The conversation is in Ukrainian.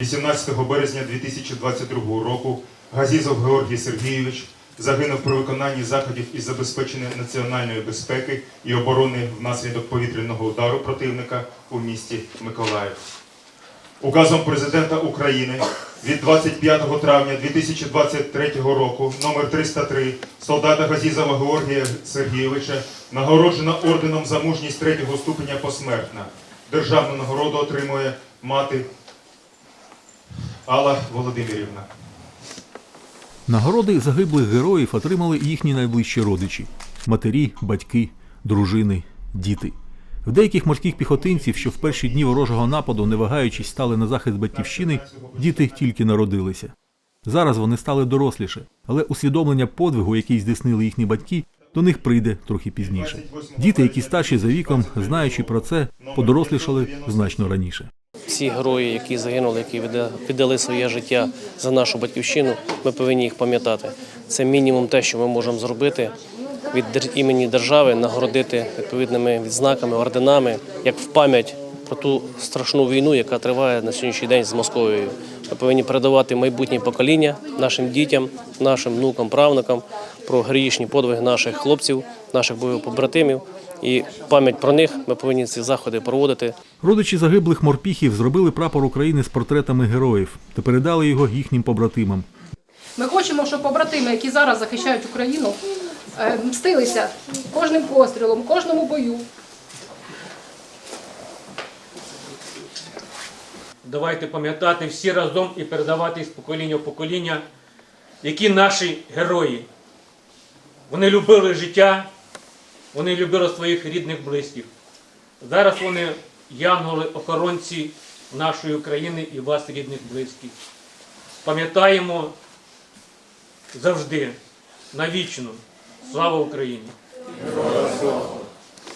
18 березня 2022 року Газізов Георгій Сергійович загинув при виконанні заходів із забезпечення національної безпеки і оборони внаслідок повітряного удару противника у місті Миколаїв. Указом президента України від 25 травня 2023 року номер 303 солдата Газізова Георгія Сергійовича нагороджено орденом за мужність третього ступеня посмертно. Державну нагороду отримує мати Алла Володимирівна. Нагороди загиблих героїв отримали їхні найближчі родичі матері, батьки, дружини, діти. В деяких морських піхотинців, що в перші дні ворожого нападу, не вагаючись, стали на захист батьківщини, діти тільки народилися. Зараз вони стали доросліше, але усвідомлення подвигу, який здійснили їхні батьки, до них прийде трохи пізніше. Діти, які старші за віком, знаючи про це, подорослішали значно раніше. Всі герої, які загинули, які віддали своє життя за нашу батьківщину, ми повинні їх пам'ятати. Це мінімум те, що ми можемо зробити від імені держави, нагородити відповідними відзнаками, орденами, як в пам'ять про ту страшну війну, яка триває на сьогоднішній день з Московією. Ми повинні передавати майбутнє покоління нашим дітям, нашим внукам, правнукам про героїчні подвиги наших хлопців, наших бойових побратимів. І пам'ять про них ми повинні ці заходи проводити Родичі загиблих морпіхів зробили прапор України з портретами героїв та передали його їхнім побратимам. Ми хочемо, щоб побратими, які зараз захищають Україну, е, мстилися кожним пострілом, кожному бою. Давайте пам'ятати всі разом і передавати з покоління в покоління, які наші герої. Вони любили життя, вони любили своїх рідних близьких. Зараз вони янголи, охоронці нашої України і вас, рідних близьких. Пам'ятаємо завжди, навічно. Слава Україні!